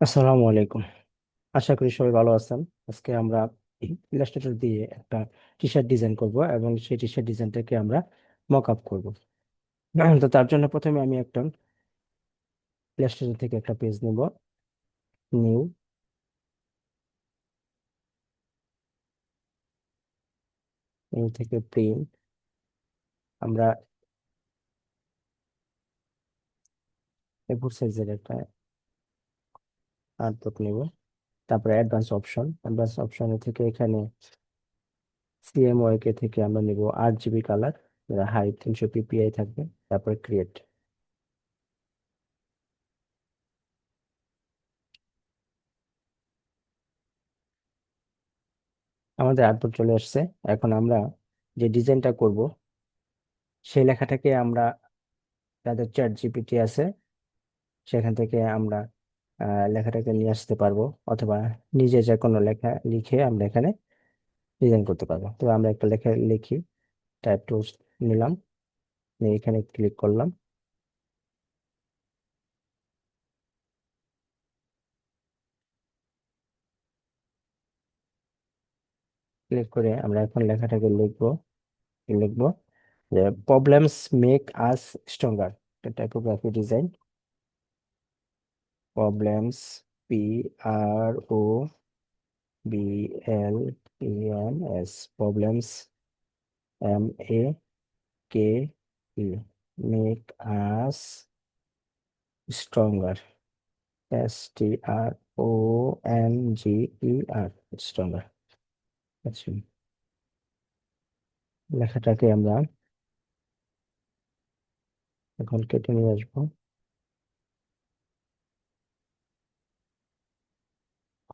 আসসালামু আলাইকুম আশা করি সবাই ভালো আছেন আজকে আমরা ইলাস্ট্রেটর দিয়ে একটা টি শার্ট ডিজাইন করব এবং সেই টি শার্ট ডিজাইনটাকে আমরা মক আপ করব তো তার জন্য প্রথমে আমি একটা ইলাস্ট্রেটর থেকে একটা পেজ নেব নিউ নিউ থেকে প্রিন্ট আমরা এফোর সাইজের একটা আর্টবুক নেব। তারপরে অ্যাডভান্স অপশন। অ্যাডভান্স অপশন থেকে এখানে সিএমওয়াইকে থেকে আমরা নিব আট জিবি কালার হাই তিনশো পিপিআই থাকবে। তারপরে ক্রিয়েট। আমাদের আউটপুট চলে আসছে। এখন আমরা যে ডিজাইনটা করব, সেই লেখাটাকে আমরা যাদের চ্যাট জিপিটি আছে, সেখান থেকে আমরা লেখাটাকে নিয়ে আসতে পারব অথবা নিজে যে কোনো লেখা লিখে আমরা এখানে ডিজাইন করতে পারব। তো আমরা একটা লেখা লিখি টাইপ টুলস নিলাম, নিয়ে এখানে ক্লিক করলাম। ক্লিক করে আমরা এখন লেখাটাকে লিখব লিখব যে problems make us stronger typography design problems P R O B L E N S problems M A K E make us stronger S T R O N G E R stronger আচ্ছা লেখাটাকে আমরা এখন কেটে নিয়ে আসবো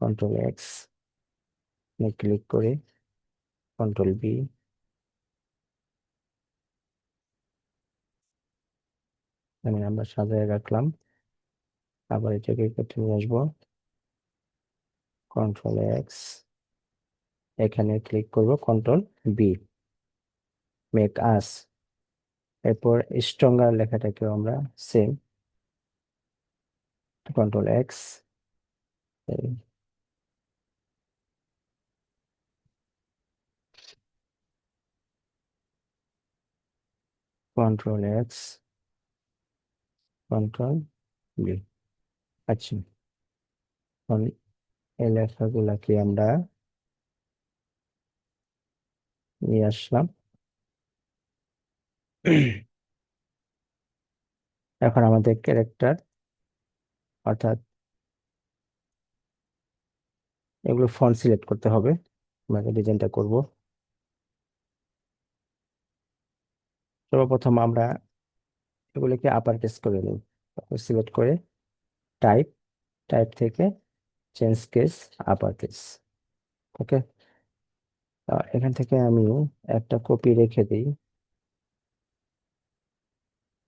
control X click করে control B এখানে আমরা সাজায় রাখলাম। আবার এটাকে কেটে নিয়ে আসব। কন্ট্রোল এক্স এখানে ক্লিক করব কন্ট্রোল বি মেক আস এরপর স্ট্রঙ্গার লেখাটাকেও আমরা same control X control X control B আচ্ছা। এই লেখাগুলাকে আমরা নিয়ে আসলাম। এখন আমাদের ক্যারেক্টার অর্থাৎ এগুলো ফন্ট সিলেক্ট করতে হবে। আমরা ডিজাইনটা করব। সর্বপ্রথম আমরা এগুলোকে আপার কেস করে নিই। সিলেক্ট করে টাইপ টাইপ থেকে change case upper case okay এখান থেকে আমি একটা কপি রেখে দিই।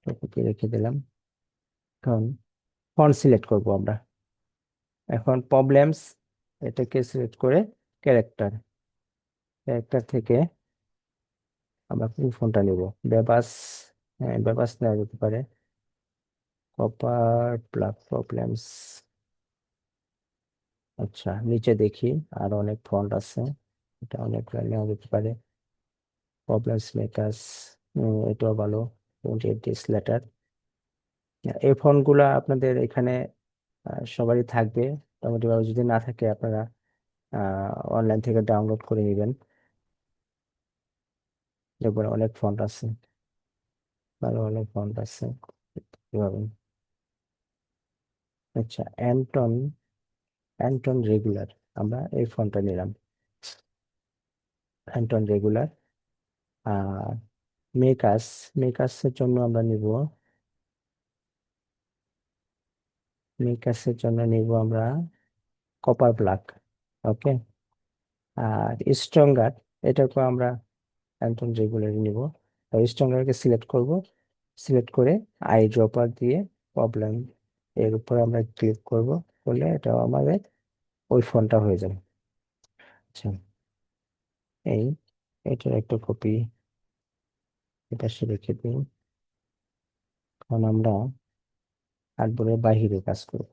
কপি রেখে দিলাম। এখন ফন্ট সিলেক্ট করব আমরা। এখন প্রবলেমস এটাকে সিলেক্ট করে ক্যারেক্টার ক্যারেক্টার থেকে আমরা কোন ফোনটা নিব? বেবাস হ্যাঁ বেবাস নেওয়া যেতে পারে। কপার প্লাগ প্রবলেমস আচ্ছা নিচে দেখি আর অনেক ফন্ট আছে। এটা অনেক নেওয়া যেতে পারে। প্রবলেমস মেকার্স এটাও ভালো। টোয়েন্টি এইট ডেজ লেটার এই ফোনগুলা আপনাদের এখানে সবারই থাকবে। মোটামুটিভাবে যদি না থাকে আপনারা অনলাইন থেকে ডাউনলোড করে নেবেন। দেখবেন অনেক ফন্ট আছে। ভালো অনেক ফন্ট আছে। এভাবে আচ্ছা অ্যান্টন অ্যান্টন রেগুলার আমরা এই ফন্টটা নিলাম। অ্যান্টন রেগুলার আর মেকাস মেকাসের জন্য আমরা নিব। মেকাসের জন্য নিব আমরা কপার ব্ল্যাক ওকে আর স্ট্রঙ্গার এটাকে আমরা অ্যান্টন রেগুলারি নিব স্ট্যান্ডার্ডকে সিলেক্ট করব। সিলেক্ট করে আই ড্রপার দিয়ে প্রবলেম এর উপর আমরা ক্লিক করব, করলে এটা আমাদের ওই ফোনটা হয়ে যাবে। আচ্ছা এই, এটার একটা কপি এপাশে রেখে দিন কারণ আমরা আর্টবোর্ডের বাহিরে কাজ করব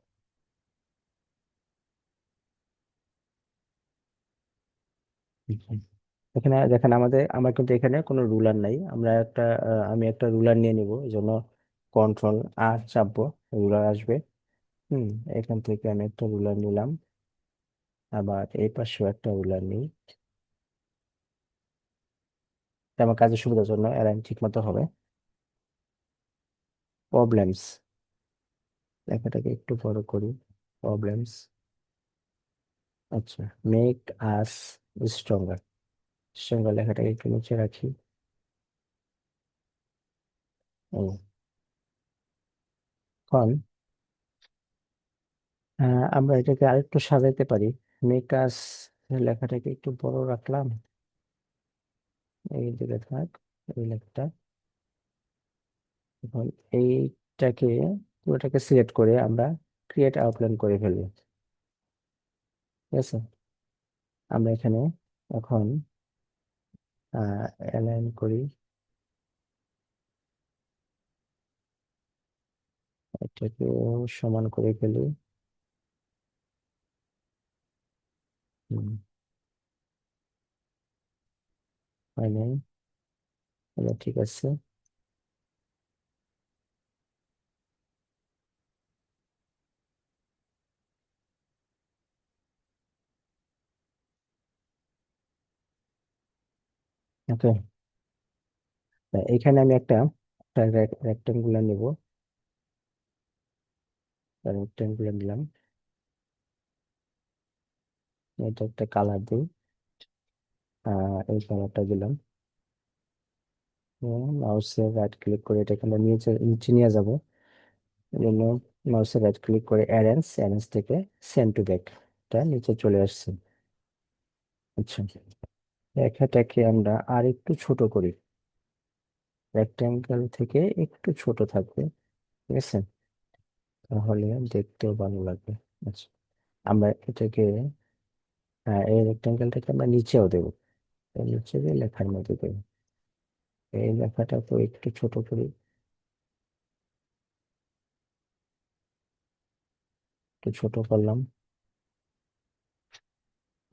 Thank you. এখানে দেখেন আমাদের, আমার কিন্তু এখানে কোনো রুলার নাই। আমরা একটা আমি একটা রুলার নিয়ে নিব, এই জন্য কন্ট্রোল আর চাপবো রুলার আসবে। হুম, এখান থেকে আমি একটা রুলার নিলাম। আবার এই পাশেও একটা রুলার নিই। আমার কাজের সুবিধার জন্য অ্যালাইন ঠিক মতো হবে। প্রবলেমস লেখাটাকে একটু বড় করি। প্রবলেমস আচ্ছা মেক আস স্ট্রঙ্গার স্ট্রঙ্গার লেখাটাকে একটু নিচে রাখি। এখন আমরা এটাকে আরেকটু সাজাইতে পারি। মেক আস লেখাটাকে একটু বড় রাখলাম। এই দিকে থাক, এই লেখাটা। এখন এইটাকে পুরোটাকে সিলেক্ট করে আমরা ক্রিয়েট আউটলাইন করে ফেলব ঠিক আছে? আমরা এখানে এখন অ্যালাইন করি। এটাকে সমান করে ফেলি। হয় নাই ঠিক আছে। ওকে এখানে আমি একটা রেক্টাঙ্গুলার নিব। রেক্টাঙ্গুলার নিলাম এটা একটা কালার দিই। এই কালারটা দিলাম। মাউসে রাইট ক্লিক করে এটা এখানে নিচে নিচে নিয়ে যাব। জন্য মাউসে রাইট ক্লিক করে অ্যারেঞ্জ অ্যারেঞ্জ থেকে সেন্ড টু ব্যাক এটা নিচে চলে আসছে। আচ্ছা। রেখাটাকে আমরা আর একটু ছোট করি। রেক্ট্যাঙ্গেল থেকে একটু ছোট থাকবে ঠিক আছে? তাহলে দেখতেও ভালো লাগবে। আচ্ছা আমরা এটাকে আহ, এই রেক্ট্যাঙ্গেলটাকে আমরা নিচেও দেবো। নিচে দিয়ে লেখার মধ্যে দেবো। এই লেখাটাকে একটু ছোট করি। একটু ছোট করলাম।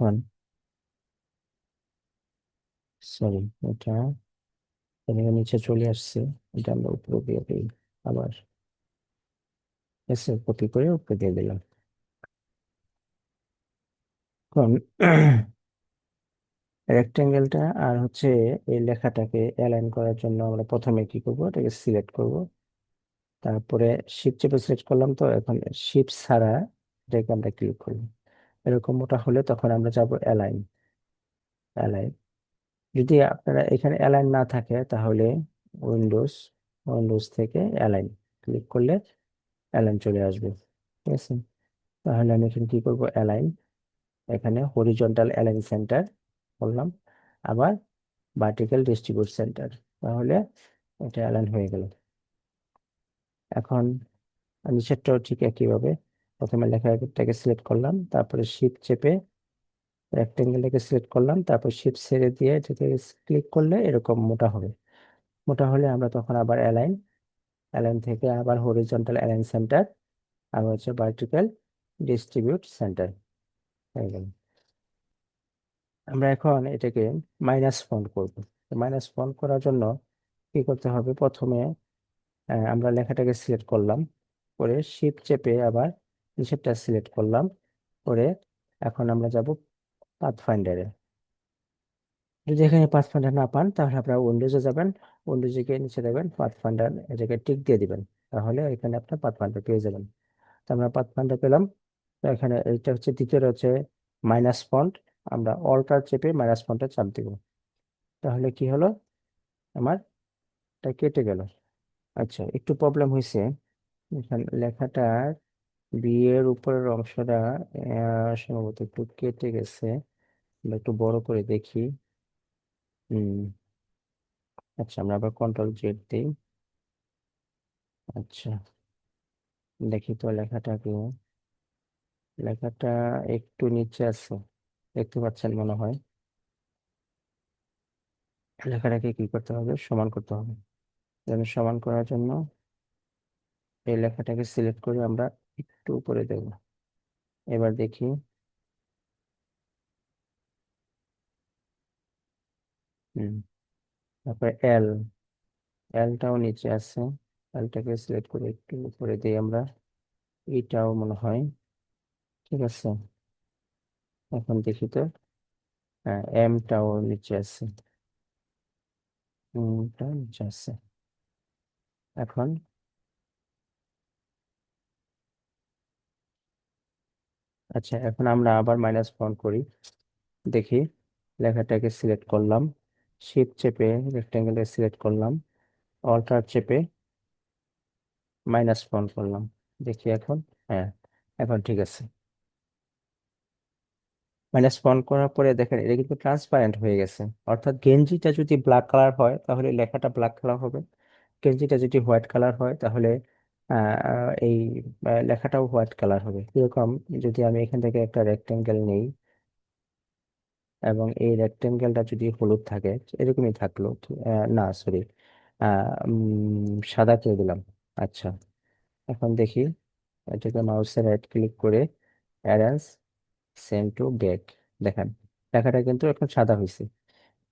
ওয়ান সরি এটা নিচে চলে আসছে। এটা আমরা উপরে দিয়ে দিই আবার। এসে কপি করে উপরে দিয়ে দিলাম। এখন রেক্টেঙ্গেলটা আর হচ্ছে এই লেখাটাকে অ্যালাইন করার জন্য আমরা প্রথমে কি করব? এটাকে সিলেক্ট করব। তারপরে শিপ চেপে সিলেক্ট করলাম তো, এখন শিপ ছাড়া এটাকে আমরা ক্লিক করব। এরকম ওটা হলে তখন আমরা যাব অ্যালাইন অ্যালাইন যদি আপনারা এখানে অ্যালাইন না থাকে, তাহলে উইন্ডোজ উইন্ডোজ থেকে অ্যালাইন ক্লিক করলে অ্যালাইন চলে আসবে, ঠিক আছে? তাহলে আমি এখানে কি করব? অ্যালাইন এখানে হরিজন্টাল অ্যালাইন সেন্টার করলাম, আবার ভার্টিক্যাল ডিস্ট্রিবিউট সেন্টার তাহলে এটা অ্যালাইন হয়ে গেল। এখন নিচেরটাও ঠিক একইভাবে, প্রথমে লেখাটাকে সিলেক্ট করলাম, তারপরে শিফট চেপে রেক্টেঙ্গেলটাকে সিলেক্ট করলাম, তারপর শিফট ছেড়ে দিয়ে এটাকে ক্লিক করলে এরকম মোটা হবে। মোটা হলে আমরা তখন আবার অ্যালাইন অ্যালাইন থেকে আবার হরিজন্টাল অ্যালাইন সেন্টার আর হচ্ছে ভার্টিক্যাল ডিস্ট্রিবিউট সেন্টার হয়ে গেল। আমরা এখন এটাকে মাইনাস ফন্ট করব। মাইনাস ফন্ট করার জন্য কি করতে হবে? প্রথমে আমরা লেখাটাকে সিলেক্ট করলাম, করে শিফট চেপে আবার নিচেরটা সিলেক্ট করলাম, করে এখন আমরা যাব পাথ ফাইন্ডারে যদি এখানে পাথ ফাইন্ডার না পান, তাহলে আপনারা উইন্ডোজে যাবেন উইন্ডোজে গিয়ে নিচে দেবেন পাথ ফাইন্ডার এটাকে টিক দিয়ে দিবেন। তাহলে এখানে আপনার পাথ ফাইন্ডার পেয়ে যাবেন। তো আমরা পাথ ফাইন্ডার পেলাম এখানে এটা হচ্ছে দ্বিতীয় হচ্ছে মাইনাস ফন্ট আমরা অল্টার চেপে মাইনাস ফন্টে চাপ দিব। তাহলে কি হলো? আমার এটা কেটে গেল। আচ্ছা একটু প্রবলেম হয়েছে এখানে লেখাটার বি এর উপরের অংশটা সম্ভবত একটু কেটে গেছে। একটু বড় করে দেখি। হুম আচ্ছা আমরা আবার কন্ট্রোল জেড দিই। আচ্ছা দেখি তো লেখাটাকে লেখাটা একটু নিচে আছে, দেখতে পাচ্ছেন মনে হয়। লেখাটাকে কি করতে হবে? সমান করতে হবে। সমান করার জন্য এই লেখাটাকে সিলেক্ট করে আমরা একটু উপরে দেব। এবার দেখি। হুম, তারপরে এল এলটাও নিচে আছে। এলটাকে সিলেক্ট করে একটু উপরে দিই আমরা। এটাও মনে হয়, ঠিক আছে? এখন দেখি তো। হ্যাঁ এমটাও নিচে আছে। নিচে আছে। এখন আচ্ছা এখন আমরা আবার মাইনাস ফন্ট করি। দেখি, লেখাটাকে সিলেক্ট করলাম। শিফট চেপে রেক্টেঙ্গেলে সিলেক্ট করলাম। অল্টার চেপে মাইনাস ফন্ট করলাম। দেখি এখন? হ্যাঁ এখন ঠিক আছে। মাইনাস ফন্ট করার পরে দেখেন, এটা কিন্তু ট্রান্সপারেন্ট হয়ে গেছে। অর্থাৎ গেঞ্জিটা যদি ব্ল্যাক কালার হয়, তাহলে লেখাটা ব্ল্যাক কালার হবে। গেঞ্জিটা যদি হোয়াইট কালার হয়, তাহলে এই লেখাটাও হোয়াইট কালার হবে। এরকম যদি আমি এখান থেকে একটা রেক্টেঙ্গেল নেই এবং এই রেক্টেঙ্গেলটা যদি হলুদ থাকে, এরকমই থাকল। না সরি সাদা করে দিলাম। আচ্ছা এখন দেখি এটাকে মাউসের রাইট ক্লিক করে অ্যারেঞ্জ সেন্ড টু ব্যাক দেখেন, লেখাটা কিন্তু এখন সাদা হয়েছে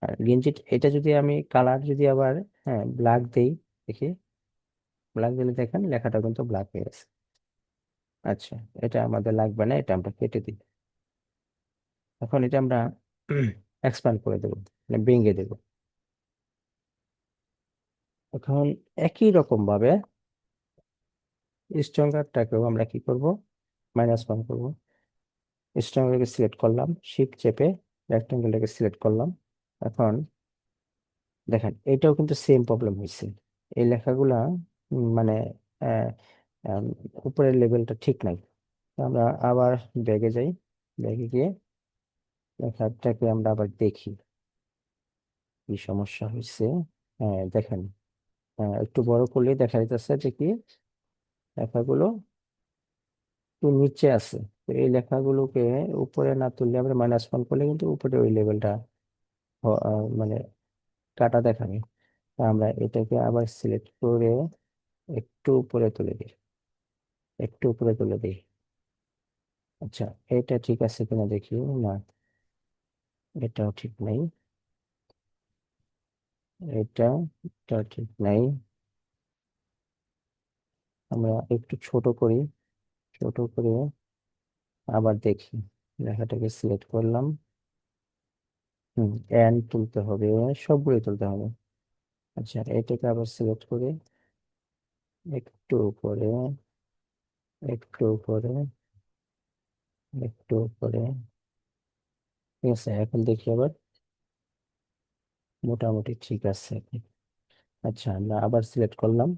আর গেঞ্জি এটা যদি আমি কালার যদি আবার হ্যাঁ ব্ল্যাক দেই, দেখি। ব্ল্যাক দিলে দেখেন লেখাটা কিন্তু ব্ল্যাক হয়ে গেছে। আচ্ছা এটা আমাদের লাগবে না, এটা আমরা কেটে দিই। এখন এটা আমরা এক্সপ্যান্ড করে দেবো মানে ভেঙে দেবো। এখন একই রকম ভাবে স্ট্রঙ্গারটাকেও আমরা কি করব? মাইনাস ওয়ান করব। স্ট্রঙ্গারকে সিলেক্ট করলাম শিফট চেপে রেক্টেঙ্গেলটাকে সিলেক্ট করলাম। এখন দেখেন, এটাও কিন্তু সেম প্রবলেম হয়েছে এই লেখাগুলা মানে উপরের লেভেলটা ঠিক নাই। আমরা আবার ব্যাগে যাই। ব্যাগে গিয়ে লেখাটাকে আমরা আবার দেখি। কি সমস্যা হয়েছে হ্যাঁ দেখেন একটু বড় করলে দেখা যাচ্ছে যে কি, লেখাগুলো একটু নিচে আছে। তো এই লেখাগুলোকে উপরে না তুললে আমরা মাইনাস ওয়ান করলে কিন্তু উপরে ওই লেভেলটা মানে কাটা দেখাবে। আমরা এটাকে আবার সিলেক্ট করে একটু উপরে তুলে দিই। একটু উপরে তুলে দিই। আচ্ছা এটা ঠিক আছে কিনা দেখি। না, এটাও ঠিক নাই। এটা এটা ঠিক নাই। আমরা একটু ছোট করি, ছোট করে আবার দেখি। লেখাটাকে সিলেক্ট করলাম। হুম এন তুলতে হবে সবগুলো তুলতে হবে। আচ্ছা এটাকে আবার সিলেক্ট করে একটু উপরে একটু উপরে একটু উপরে। ঠিক আছে, এখন দেখি আবার। মোটামুটি ঠিক আছে। আচ্ছা আমরা আবার সিলেক্ট করলাম।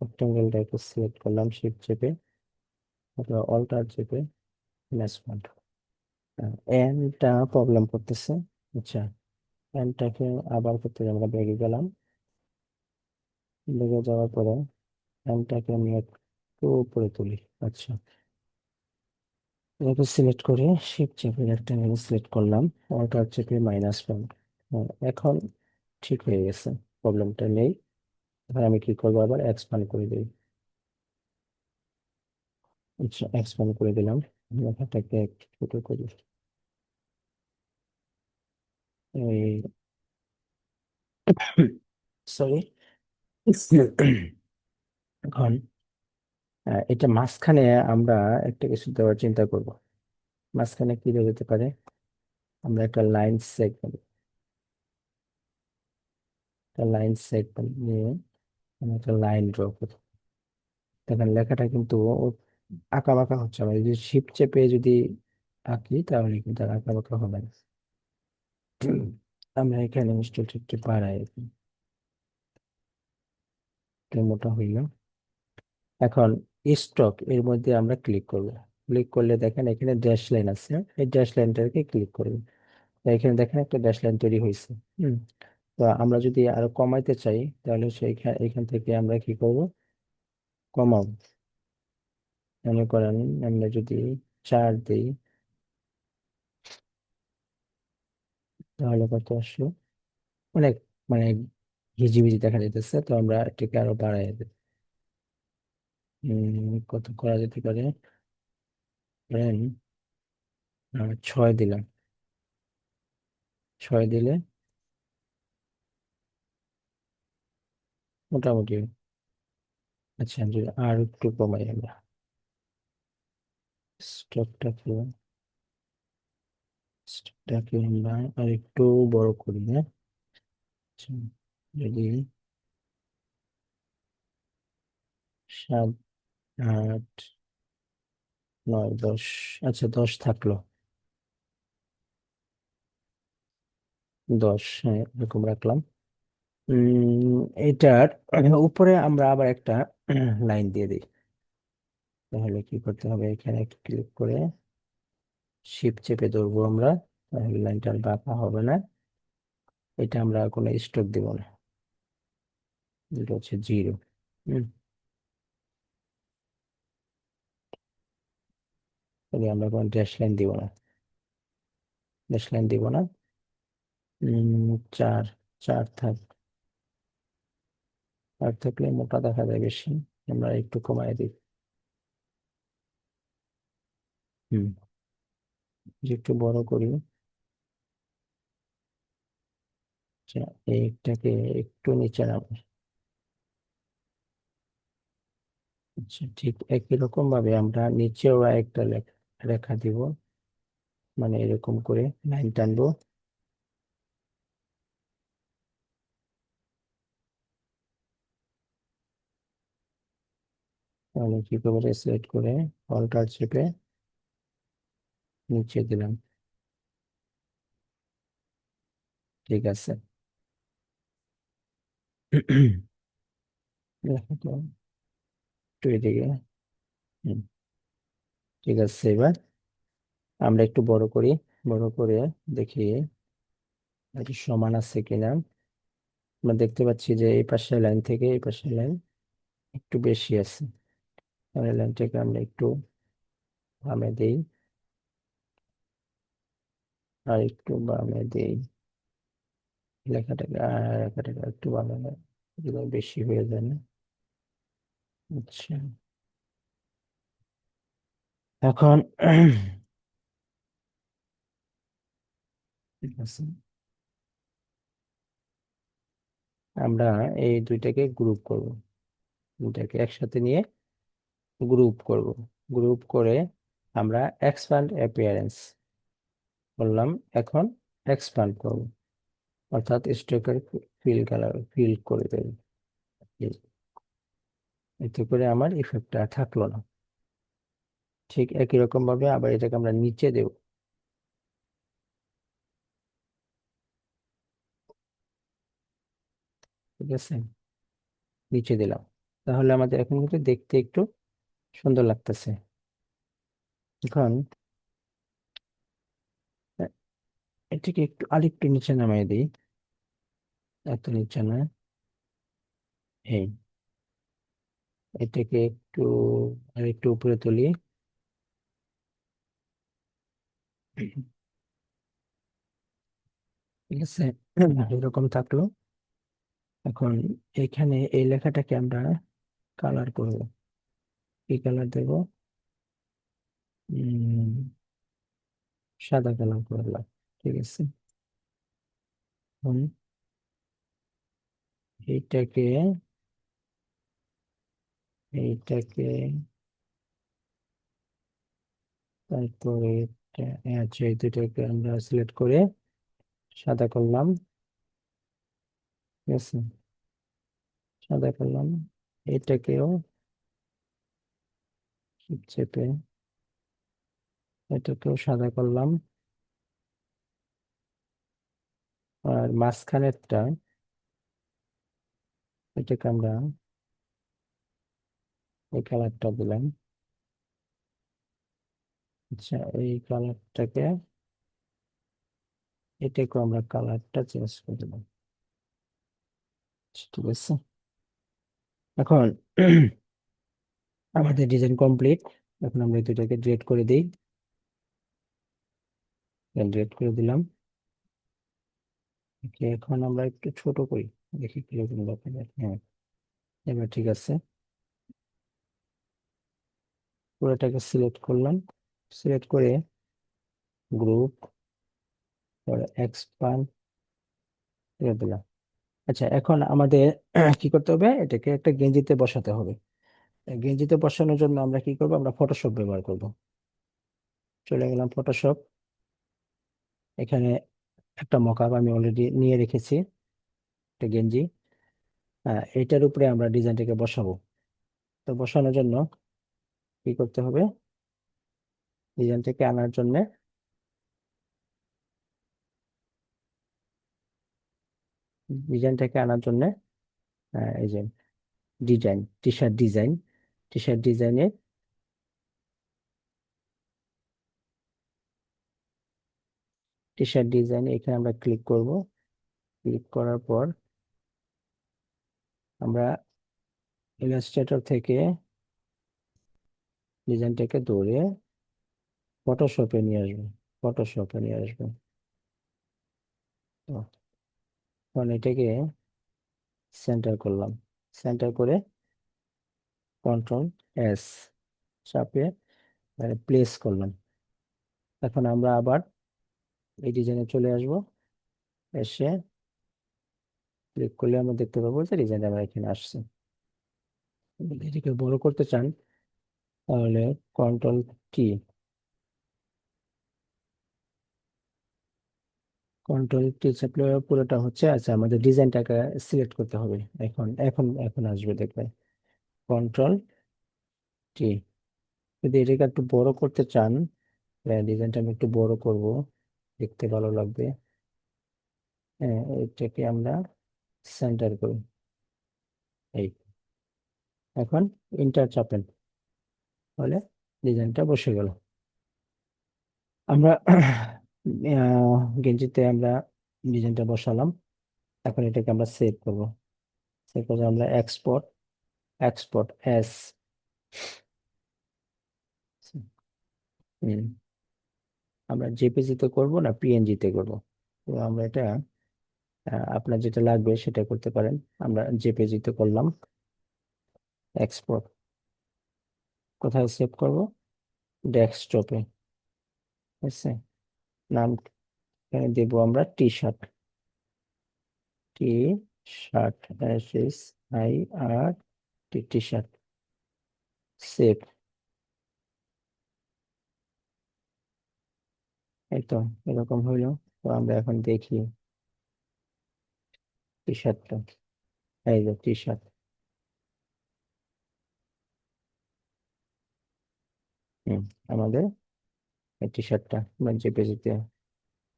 রেক্টেঙ্গেলটাকে সিলেক্ট করলাম শিফট চেপে, অথবা অল্টার চেপে প্লাস পয়েন্ট এনটা প্রবলেম করতেছে। আচ্ছা এনটাকে আবার করতে আমরা বেগে গেলাম। বেগে যাওয়ার পরে এনটাকে আমি একটু উপরে তুলি। আচ্ছা। এটাকে সিলেক্ট করে শিফট চেপে রেক্টেঙ্গেল সিলেক্ট করলাম। অল্টার চেপে মাইনাস পয়েন্ট এখন ঠিক হয়ে গেছে। প্রবলেমটা নেই। এবার আমি কি করব? আবার এক্সপ্যান্ড করে দিই। আচ্ছা এক্সপ্যান্ড করে দিলাম। লেখাটাকে একটু ছোট করি এই সরি এখন এটা মাঝখানে আমরা একটা কিছু দেওয়ার চিন্তা করব। মাঝখানে কি দেওয়া যেতে পারে? আমরা একটা লাইন সেগমেন্ট একটা লাইন সেগমেন্ট নিয়ে আমরা একটা লাইন ড্র করি দেখেন, লেখাটা কিন্তু আঁকা বাঁকা হচ্ছে। আমরা যদি শিফট চেপে যদি আঁকি, তাহলে কিন্তু আর আঁকা বাঁকা হবে না। আমরা এখানে মিস্টেকটা একটু বাড়াই মোটা হইল। এখন স্টক এর মধ্যে আমরা ক্লিক করব। ক্লিক করলে দেখেন এখানে ড্যাশ লাইন আছে। এই ড্যাশ লাইনটাকে ক্লিক করব তো এখানে দেখেন একটা ড্যাশ লাইন তৈরি হয়েছে। হুম, তো আমরা যদি আরও কমাইতে চাই, তাহলে সেইখান এখান থেকে আমরা কি করব? কমাবো। মনে করেন আমরা যদি চার দিই, তাহলে কত আসলো? অনেক মানে হিজিবিজি দেখা যেতেছে তো আমরা এটাকে আরও বাড়াই দেব। কত করা যেতে পারে? ছয় দিলাম। ছয় দিলে? মোটামুটি। আচ্ছা যদি আর একটু কমাই আমরা। স্টকটাকে স্টকটাকে আমরা আর একটু বড় করি না আচ্ছা, যদি সাত আট, নয়, দশ আচ্ছা দশ থাকল। দশ হ্যাঁ এরকম রাখলাম। এটার উপরে আমরা আবার একটা লাইন দিয়ে দিই। তাহলে কি করতে হবে? এখানে ক্লিক করে শিপ চেপে ধরবো আমরা। তাহলে লাইনটা বাঁকা হবে না। এটা আমরা কোনো স্ট্রোক দিব না। এটা হচ্ছে জিরো হম। তাহলে আমরা কোনো ড্যাশ লাইন দিব না। ড্যাশ লাইন দিব না। চার চার থাক। চার থাকলে মোটা দেখা যায় বেশি। আমরা একটু কমাই দিই। হুম। একটু বড় করি। আচ্ছা এইটাকে একটু নিচে নামাই আচ্ছা ঠিক একই রকম ভাবে আমরা নিচেও একটা লেখা রেখা দিব। মানে এরকম করে লাইন টানবো। তাহলে কি করে সিলেক্ট করে অল্টার চেপে নিচে দিলাম। ঠিক আছে। একটু এদিকে। হুম, ঠিক আছে, এবার আমরা একটু বড় করি, বড় করে দেখি সমান আছে কিনা। আমরা দেখতে পাচ্ছি যে এই পাশের লাইন থেকে এই পাশের লাইন একটু বেশি আছে। লাইনটাকে আমরা একটু বামে দেই। আর একটু বামে দেই। লেখাটাকে লেখাটাকে একটু বামে। বেশি হয়ে যায় না। আচ্ছা। এখন আমরা এই দুইটাকে গ্রুপ করব। দুইটাকে একসাথে নিয়ে গ্রুপ করব। গ্রুপ করে আমরা এক্সপ্যান্ড অ্যাপিয়ারেন্স বললাম, এখন এক্সপ্যান্ড করব। অর্থাৎ স্ট্রোকের ফিল কালার ফিল করে দেব। এতে করে আমার ইফেক্টটা থাকল না। ঠিক একই রকম ভাবে আবার এটাকে আমরা নিচে দেব। ঠিক আছে? নিচে দিলাম। তাহলে আমাদের এখন কিন্তু দেখতে একটু সুন্দর লাগতেছে। এখন এটাকে একটু আরেকটু নিচে নামিয়ে দিই। এত নিচে না। এটাকে একটু আর একটু উপরে তুলি। ঠিক আছে, এরকম থাকল। এখন এখানে এই লেখাটাকে আমরা কালার করব। কি কালার দেব? সাদা কালার করলাম, ঠিক আছে। এইটাকে এইটাকে তারপরে আচ্ছা এই দুটাকে আমরা সিলেক্ট করে সাদা করলাম। ঠিক আছে? সাদা করলাম। এটাকেও চেপে এটাকেও সাদা করলাম। আর মাঝখানেরটা এটাকে আমরা এই কালারটা দিলাম। আচ্ছা এই কালারটাকে এটাকে আমরা কালারটা চেঞ্জ করে দিলাম আচ্ছা, ঠিক আছে। এখন আমাদের ডিজাইন কমপ্লিট এখন আমরা দুটাকে ডিলিট করে দিই। ডিলিট করে দিলাম। এখন আমরা একটু ছোট করি। দেখি কীরকম যায় হ্যাঁ এবার ঠিক আছে। পুরোটাকে সিলেক্ট করলাম। সিলেক্ট করে গ্রুপ এক্সপান্ড দিলাম। আচ্ছা এখন আমাদের কি করতে হবে? এটাকে একটা গেঞ্জিতে বসাতে হবে। গেঞ্জিতে বসানোর জন্য আমরা কি করব? আমরা ফটোশপ ব্যবহার করব। চলে গেলাম ফটোশপ এখানে একটা মকআপ আমি অলরেডি নিয়ে রেখেছি, একটা গেঞ্জি। হ্যাঁ এটার উপরে আমরা ডিজাইনটাকে বসাবো। তো বসানোর জন্য কি করতে হবে? ডিজাইনটাকে আনার জন্য। ডিজাইন থেকে আনার জন্য এই যে design T shirt design T shirt ডিজাইনে টি শার্ট ডিজাইন এখানে আমরা ক্লিক করব। ক্লিক করার পর আমরা ইলাস্ট্রেটর থেকে ডিজাইনটাকে ধরে ফটোশপে নিয়ে আসব ফটোশপে নিয়ে আসব তো, এখন এটাকে সেন্টার করলাম। সেন্টার করে কন্ট্রোল এস চাপে প্লেস করলাম। এখন আমরা আবার এই ডিজাইনে চলে আসব। এসে ক্লিক করলে আমরা দেখতে পাবো যে ডিজাইন আমরা এখানে আসছে। এটাকে বড় করতে চান, তাহলে কন্ট্রোল কি কন্ট্রোল টি চাপলে পুরোটা হচ্ছে আচ্ছা আমাদের ডিজাইনটাকে সিলেক্ট করতে হবে। এখন এখন এখন আসবে দেখবে কন্ট্রোল টি যদি এটাকে একটু বড় করতে চান ডিজাইনটা আমি একটু বড় করব, দেখতে ভালো লাগবে। হ্যাঁ এটাকে আমরা সেন্টার করি। এই। এখন ইন্টার চাপেন। তাহলে ডিজাইনটা বসে গেল। আমরা গেঞ্জিতে আমরা ডিজাইনটা বসালাম। এখন এটাকে আমরা সেভ করব। সেভ করব আমরা এক্সপোর্ট এক্সপোর্ট এস হুম, আমরা জেপিজিতে করব না পিএনজিতে করব? তো আমরা এটা আপনার যেটা লাগবে সেটা করতে পারেন। আমরা জেপিজিতে করলাম। এক্সপোর্ট কোথায় সেভ করব? ডেস্কটপে, ঠিক আছে? নাম দেব আমরা T shirt T shirt S S I R T T shirt save এই তো, এরকম হইল। তো আমরা এখন দেখি টি শার্টটা এই যে টি শার্ট হুম, আমাদের এই টি শার্টটা আমার যে পেজেতে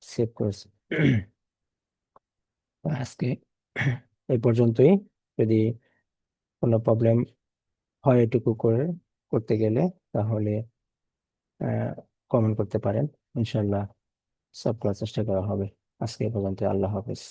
সেভ করেছি। আজকে এই পর্যন্তই। যদি কোনো প্রবলেম হয় এটুকু করে, করতে গেলে তাহলে কমেন্ট করতে পারেন। ইনশাল্লাহ সব করার চেষ্টা করা হবে। আজকে পর্যন্ত আল্লাহ হাফেজ।